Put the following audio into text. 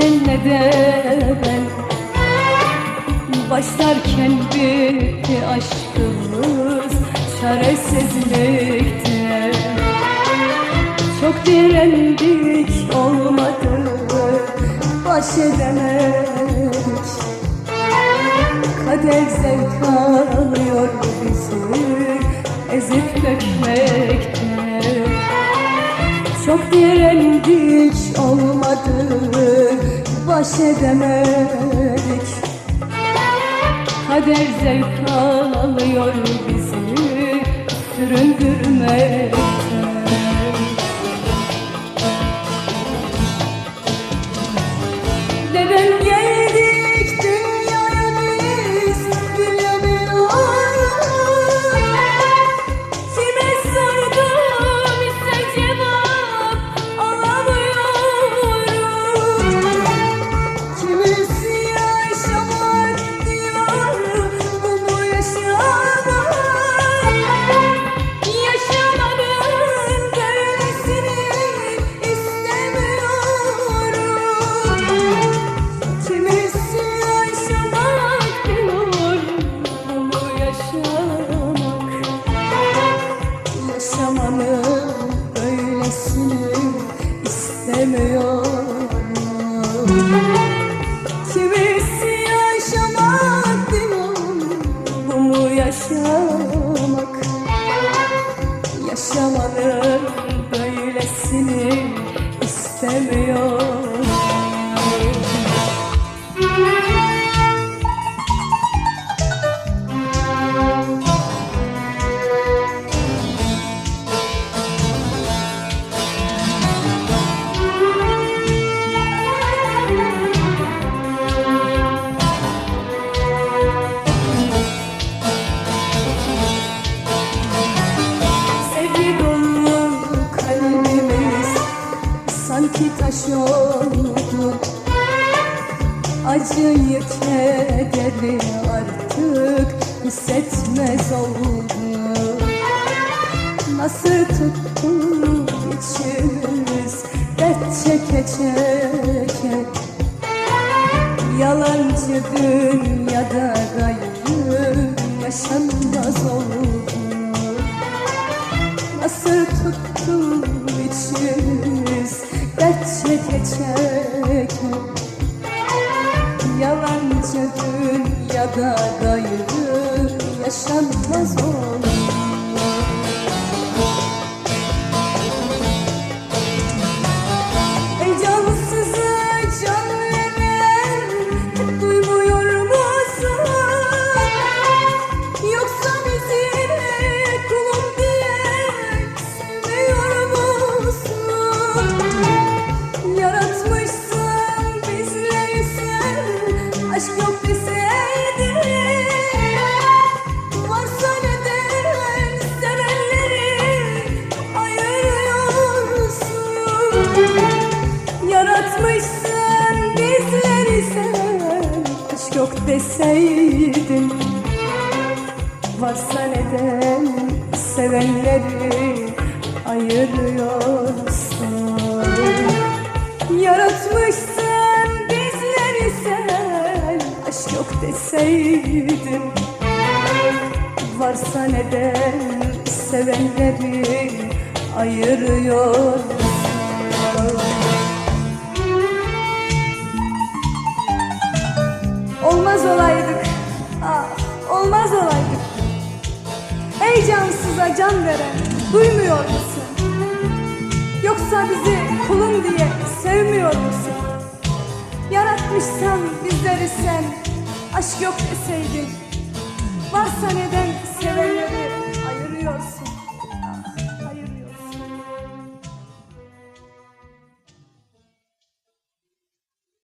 de ben. Başlarken bitti aşkımız çaresizlikte. Çok direndik olmadı baş edemedik. Kader zevk alıyor bizi ezip dökmekte. Çok direndik olmadı baş edemedik. Kader zevk alıyor bizi süründürmekten Yaşamanın böylesini istemiyorum. Kimisi yaşamak diyor bu yaşamak. Yaşamanın böylesini istemiyorum sanki taş oldu Acıyı kederi artık hissetmez oldu Nasıl tuttu içimiz dert çeke çeke. Yalancı dünyada gayrı yaşanmaz oldu Nasıl tuttu içimiz çeke çeke Yalancı dünyada gayrı yaşanmaz olur Yaratmışsın bizleri sen Aşk yok deseydin. Varsa neden sevenleri ayırıyorsun? Yaratmışsın bizleri sen Aşk yok deseydin. Varsa neden sevenleri ayırıyorsun Olmaz olaydık, ah, olmaz olaydık Ey cansıza can veren, duymuyor musun? Yoksa bizi kulun diye sevmiyor musun? Yaratmışsan bizleri sen, aşk yok deseydin Varsa neden ayırıyorsun